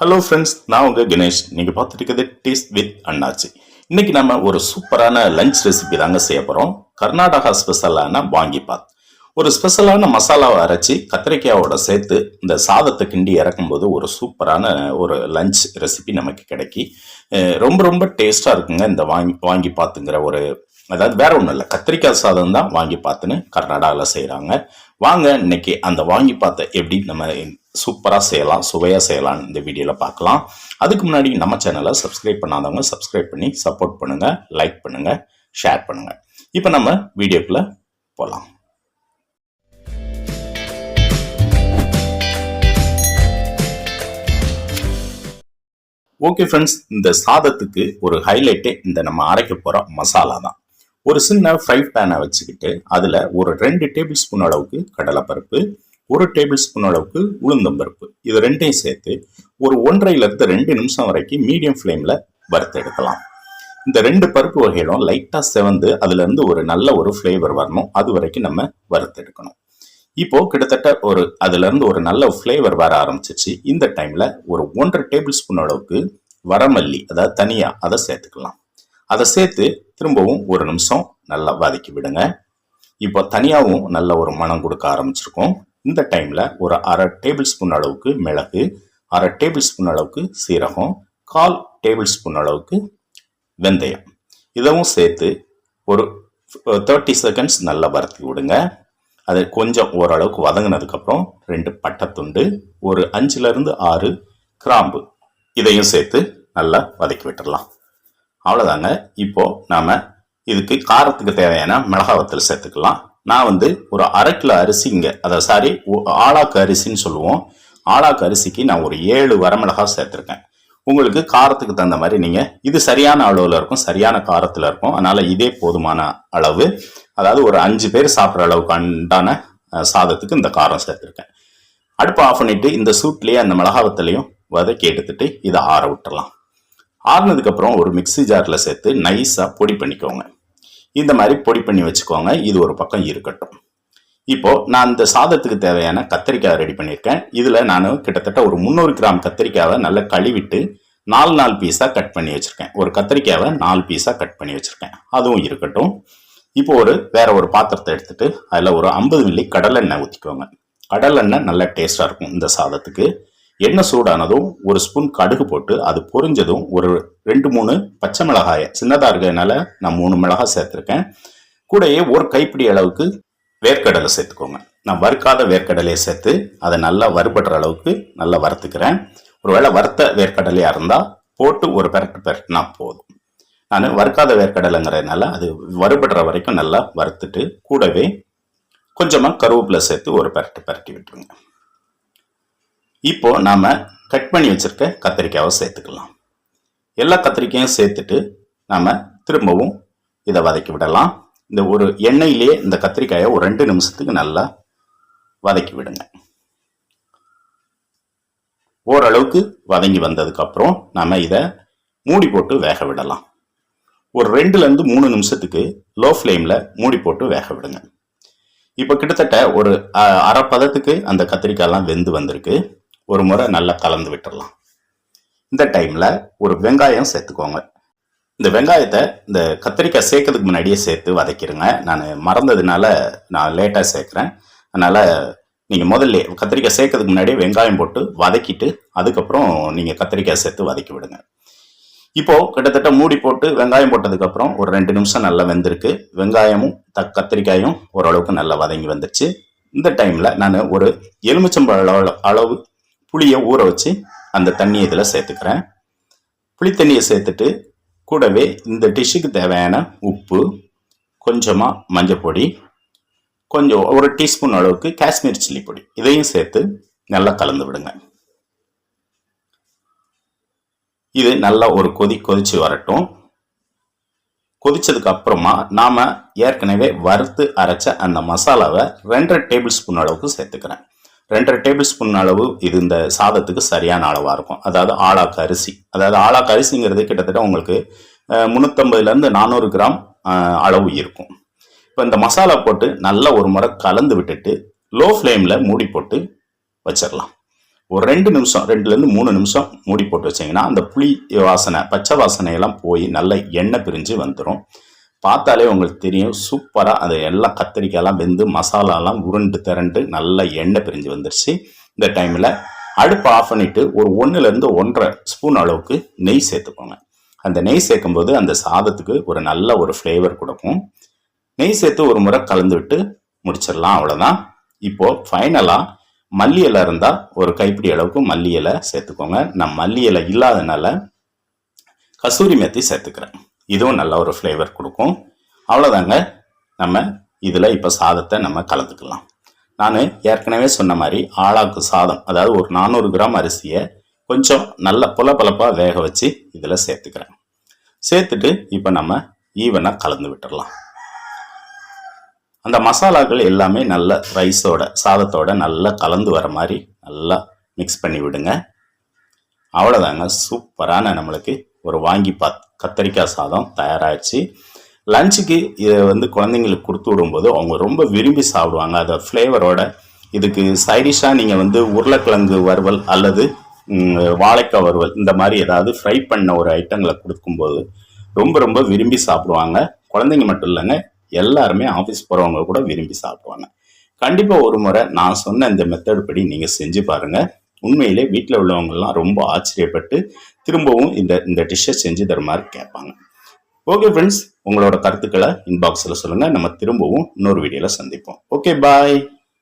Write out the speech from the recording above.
Hello friends நான் உங்கள் கணேஷ். நீங்கள் பார்த்துட்டு இருக்கிறது டேஸ்ட் வித் அண்ணாச்சி இன்னைக்கு நம்ம ஒரு சூப்பரான லஞ்ச் ரெசிபி தாங்க செய்ய போகிறோம் கர்நாடகா ஸ்பெஷலான வாங்கிபாத் ஒரு ஸ்பெஷலான மசாலாவை அரைச்சி கத்திரிக்காயோட சேர்த்து இந்த சாதத்தை கிண்டி இறக்கும்போது ஒரு சூப்பரான ஒரு லஞ்ச் ரெசிபி நமக்கு கிடைக்கி. ரொம்ப ரொம்ப டேஸ்ட்டாக இருக்குங்க இந்த வாங்கி வாங்கி பாத்துங்கிற ஒரு அதாவது வேற ஒன்றும் இல்லை. கத்திரிக்காய் சாதம் தான் வாங்கி பார்த்துன்னு கர்நாடகாவில் செய்கிறாங்க வாங்க இன்னைக்கு அந்த வாங்கி பார்த்த எப்படி நம்ம சூப்பராக செய்யலாம் சுவையாக செய்யலாம்னு இந்த வீடியோவில் பார்க்கலாம். அதுக்கு முன்னாடி நம்ம சேனலை சப்ஸ்கிரைப் பண்ணாதவங்க சப்ஸ்கிரைப் பண்ணி சப்போர்ட் பண்ணுங்கள் லைக் பண்ணுங்கள் ஷேர் பண்ணுங்கள் இப்போ நம்ம வீடியோக்குள்ளே போகலாம் ஓகே ஃப்ரெண்ட்ஸ் இந்த சாதத்துக்கு ஒரு ஹைலைட்டே இந்த நம்ம அரைக்க போகிற மசாலா தான். ஒரு சின்ன ஃப்ரை பேனை வச்சுக்கிட்டு அதில் ஒரு ரெண்டு டேபிள் ஸ்பூன் அளவுக்கு கடலைப்பருப்பு ஒரு டேபிள் ஸ்பூன் அளவுக்கு உளுந்தம்பருப்பு இது ரெண்டையும் சேர்த்து ஒரு ஒன்றையிலிருந்து ரெண்டு நிமிஷம் வரைக்கும் மீடியம் ஃப்ளேமில் வறுத்தெடுக்கலாம் இந்த ரெண்டு பருப்பு வகைகளும் லைட்டாக செவந்து அதுலேருந்து ஒரு நல்ல ஒரு ஃப்ளேவர் வரணும். அது வரைக்கும் நம்ம வறுத்தெடுக்கணும் இப்போ கிட்டத்தட்ட ஒரு அதுலேருந்து ஒரு நல்ல ஃப்ளேவர் வர ஆரம்பிச்சிச்சு இந்த டைமில் ஒரு ஒன்றரை டேபிள் ஸ்பூன் அளவுக்கு வரமல்லி அதாவது தனியாக அதை சேர்த்துக்கலாம். அதை சேர்த்து திரும்பவும் ஒரு நிமிஷம் நல்லா வதக்கி விடுங்க. இப்போ தனியாகவும் நல்ல ஒரு மனம் கொடுக்க ஆரம்பிச்சிருக்கோம். இந்த டைமில் ஒரு அரை டேபிள் ஸ்பூன் அளவுக்கு மிளகு அரை டேபிள் ஸ்பூன் அளவுக்கு சீரகம் கால் டேபிள் ஸ்பூன் அளவுக்கு வெந்தயம். இதவும் சேர்த்து ஒரு தேர்ட்டி செகண்ட்ஸ் நல்லா வறுத்தி விடுங்க. அது கொஞ்சம் ஓரளவுக்கு வதங்கினதுக்கப்புறம் ரெண்டு பட்டைத்துண்டு ஒரு அஞ்சுலேருந்து ஆறு கிராம்பு. இதையும் சேர்த்து நல்லா வதக்கி விட்டுறலாம். அவ்வளோதாங்க இப்போ நாம் இதுக்கு காரத்துக்கு தேவையான மிளகா வத்தல் சேர்த்துக்கலாம். நான் வந்து ஒரு அரை கிலோ அரிசி இங்கே அதை சாரி ஆளாக்கு அரிசின்னு சொல்லுவோம். ஆளாக்கு அரிசிக்கு நான் ஒரு ஏழு வரமிளகா சேர்த்துருக்கேன். உங்களுக்கு காரத்துக்கு தகுந்த மாதிரி நீங்கள் இது சரியான அளவில் இருக்கும் சரியான காரத்தில் இருக்கும். அதனால் இதே போதுமான அளவு. அதாவது ஒரு அஞ்சு பேர் சாப்பிட்ற அளவுக்கு அண்டான சாதத்துக்கு இந்த காரம் சேர்த்துருக்கேன். அடுப்பை ஆஃப் பண்ணிவிட்டு இந்த சூட்லேயே அந்த மிளகாவத்திலையும் வதக்கி எடுத்துட்டு இதை ஆற விட்டுறலாம். ஆறுனதுக்கப்புறம் ஒரு மிக்ஸி ஜாரில் சேர்த்து நைஸாக பொடி பண்ணிக்கோங்க. இந்த மாதிரி பொடி பண்ணி வச்சுக்கோங்க. இது ஒரு பக்கம் இருக்கட்டும். இப்போ நான் இந்த சாதத்துக்கு தேவையான கத்திரிக்காய் ரெடி பண்ணியிருக்கேன். இதில் நான் கிட்டத்தட்ட ஒரு முந்நூறு கிராம் கத்திரிக்காவை நல்லா கழுவிட்டு நாலு நாலு பீஸாக கட் பண்ணி வச்சுருக்கேன். ஒரு கத்திரிக்காவை நாலு பீஸாக கட் பண்ணி வச்சுருக்கேன். அதுவும் இருக்கட்டும். இப்போ ஒரு வேற ஒரு பாத்திரத்தை எடுத்துட்டு அதில் ஒரு ஐம்பது மில்லி கடலெண்ணெய் ஊற்றிக்கோங்க கடலெண்ணெய் நல்லா டேஸ்டாக இருக்கும் இந்த சாதத்துக்கு. எண்ணெய் சூடானதும் ஒரு ஸ்பூன் கடுகு போட்டு அது பொரிஞ்சதும் ஒரு ரெண்டு மூணு பச்சை மிளகாயை சின்னதாக இருக்கிறதுனால நான் மூணு மிளகாய் சேர்த்துருக்கேன். கூடயே ஒரு கைப்பிடி அளவுக்கு வேர்க்கடலை சேர்த்துக்கோங்க. நான் வறுக்காத வேர்க்கடலையை சேர்த்து அதை நல்லா வறுபடுற அளவுக்கு நல்லா வறுத்துக்கிறேன். ஒருவேளை வறுத்த வேர்க்கடலையாக இருந்தால் போட்டு ஒரு பெரட்டு பெரட்டுனா போதும். நான் வறுக்காத வேர்க்கடலைங்கிறதுனால அது வறுபடுற வரைக்கும் நல்லா வறுத்துட்டு கூடவே கொஞ்சமாக கருவேப்பிலை சேர்த்து ஒரு பெரட்டு பெரட்டி விட்டுருங்க. இப்போ நாம் கட் பண்ணி வச்சுருக்க கத்திரிக்காவை சேர்த்துக்கலாம். எல்லா கத்திரிக்காயும் சேர்த்துட்டு நாம் திரும்பவும் இதை வதக்கி விடலாம். இந்த ஒரு எண்ணெயிலேயே இந்த கத்திரிக்காயை ஒரு ரெண்டு நிமிஷத்துக்கு நல்லா வதக்கி விடுங்க. ஓரளவுக்கு வதங்கி வந்ததுக்கப்புறம் நாம் இதை மூடி போட்டு வேக விடலாம். ஒரு ரெண்டுலேருந்து மூணு நிமிஷத்துக்கு லோ ஃப்ளேமில் மூடி போட்டு வேக விடுங்க. இப்போ கிட்டத்தட்ட ஒரு அரை பதத்துக்கு அந்த கத்திரிக்காயெல்லாம் வெந்து வந்திருக்கு. ஒரு முறை நல்லா கலந்து விட்டுடலாம் இந்த டைமில் ஒரு வெங்காயம் சேர்த்துக்கோங்க. இந்த வெங்காயத்தை இந்த கத்திரிக்காய் சேர்க்கறதுக்கு முன்னாடியே சேர்த்து வதக்கிடுங்க நான் மறந்ததுனால நான் லேட்டாக சேர்க்குறேன். அதனால் நீங்கள் முதல்ல கத்திரிக்காய் சேர்க்கறதுக்கு முன்னாடியே வெங்காயம் போட்டு வதக்கிட்டு அதுக்கப்புறம் நீங்கள் கத்திரிக்காய் சேர்த்து வதக்கி விடுங்க. இப்போது கிட்டத்தட்ட மூடி போட்டு வெங்காயம் போட்டதுக்கப்புறம் ஒரு ரெண்டு நிமிஷம் நல்லா வெந்திருக்கு. வெங்காயமும் த கத்திரிக்காயும் ஓரளவுக்கு நல்லா வதங்கி வந்துருச்சு. இந்த டைமில் நான் ஒரு எலுமிச்சம்பழ அளவு புளியை ஊற வச்சு அந்த தண்ணியை இதில் சேர்த்துக்கிறேன். புளி தண்ணியை சேர்த்துட்டு கூடவே இந்த டிஷ்ஷுக்கு தேவையான உப்பு கொஞ்சமாக மஞ்சப்பொடி கொஞ்சம் ஒரு டீஸ்பூன் அளவுக்கு காஷ்மீர் சில்லி பொடி. இதையும் சேர்த்து நல்லா கலந்து விடுங்க. இது நல்லா ஒரு கொதி கொதிச்சு வரட்டும். கொதிச்சதுக்கு அப்புறமா நாம் ஏற்கனவே வறுத்து அரைச்ச அந்த மசாலாவை ரெண்டரை டேபிள் ஸ்பூன் அளவுக்கு சேர்த்துக்கிறேன். ரெண்டரை டேபிள் ஸ்பூன் அளவு இது இந்த சாதத்துக்கு சரியான அளவாக இருக்கும். அதாவது ஆளாக்கு அரிசி. அதாவது ஆளாக்கு அரிசிங்கிறது கிட்டத்தட்ட உங்களுக்கு முந்நூற்றம்பதுலேருந்து நானூறு கிராம் அளவு இருக்கும். இப்போ இந்த மசாலா போட்டு நல்லா ஒரு முறை கலந்து விட்டுட்டு லோ ஃப்ளேமில் மூடி போட்டு வச்சிடலாம் ஒரு ரெண்டு நிமிஷம் ரெண்டுலேருந்து மூணு நிமிஷம் மூடி போட்டு வச்சீங்கன்னா அந்த புளி வாசனை பச்சை வாசனையெல்லாம் போய் நல்ல எண்ணெய் பிரிஞ்சு வந்துடும் பார்த்தாலே உங்களுக்கு தெரியும் சூப்பராக அது எல்லாம் கத்திரிக்காயெல்லாம் வெந்து மசாலாலாம் உருண்டு திரண்டு நல்லா எண்ணெய் பிரிஞ்சு வந்துருச்சு. இந்த டைமில் அடுப்பை ஆஃப் பண்ணிட்டு ஒரு ஒன்றுலேருந்து ஒன்றரை ஸ்பூன் அளவுக்கு நெய் சேர்த்துக்கோங்க. அந்த நெய் சேர்க்கும்போது அந்த சாதத்துக்கு ஒரு நல்ல ஒரு ஃப்ளேவர் கொடுக்கும். நெய் சேர்த்து ஒரு முறை கலந்து விட்டு முடிச்சிடலாம் அவ்வளோதான் இப்போது ஃபைனலாக மல்லி இலை இருந்தால் ஒரு கைப்பிடி அளவுக்கு மல்லி இலை சேர்த்துக்கோங்க. நான் மல்லி இலை இல்லாதனால கசூரி மேத்தி சேர்த்துக்கிறேன். இதுவும் நல்ல ஒரு ஃப்ளேவர் கொடுக்கும். அவ்வளோதாங்க நம்ம இதில் இப்போ சாதத்தை நம்ம கலந்துக்கலாம். நான் ஏற்கனவே சொன்ன மாதிரி ஆளாக்கு சாதம் அதாவது ஒரு நானூறு கிராம் அரிசியை கொஞ்சம் நல்ல புலப்பலப்பாக வேக வச்சு இதில் சேர்த்துக்கிறேன். சேர்த்துட்டு இப்போ நம்ம ஈவனாக கலந்து விட்டுடலாம் அந்த மசாலாக்கள் எல்லாமே நல்ல ரைஸோட சாதத்தோட நல்லா கலந்து வர மாதிரி நல்லா மிக்ஸ் பண்ணி விடுங்க. அவ்வளோதாங்க சூப்பரான நம்மளுக்கு ஒரு வாங்கி பாத் கத்தரிக்காய் சாதம் தயாராகிடுச்சு லஞ்சுக்கு இதை வந்து குழந்தைங்களுக்கு கொடுத்து விடும்போது அவங்க ரொம்ப விரும்பி சாப்பிடுவாங்க. அதை ஃப்ளேவரோட இதுக்கு சைடிஷாக நீங்கள் வந்து உருளைக்கிழங்கு வறுவல் அல்லது வாழைக்காய் வறுவல் இந்த மாதிரி ஏதாவது ஃப்ரை பண்ண ஒரு ஐட்டங்களை கொடுக்கும்போது ரொம்ப ரொம்ப விரும்பி சாப்பிடுவாங்க. குழந்தைங்க மட்டும் இல்லைங்க எல்லாருமே ஆஃபீஸ் போகிறவங்க கூட விரும்பி சாப்பிடுவாங்க. கண்டிப்பாக ஒரு முறை நான் சொன்ன இந்த மெத்தட் படி நீங்கள் செஞ்சு பாருங்கள் உண்மையிலே வீட்டில் உள்ளவங்கள்லாம் ரொம்ப ஆச்சரியப்பட்டு திரும்பவும் இந்த இந்த டிஷ்ஷை செஞ்சு தருமாறு கேட்பாங்க. ஓகே ஃப்ரெண்ட்ஸ் உங்களோட கருத்துக்களை இன்பாக்ஸில் சொல்லுங்கள் நம்ம திரும்பவும் இன்னொரு வீடியோவில் சந்திப்போம். Okay bye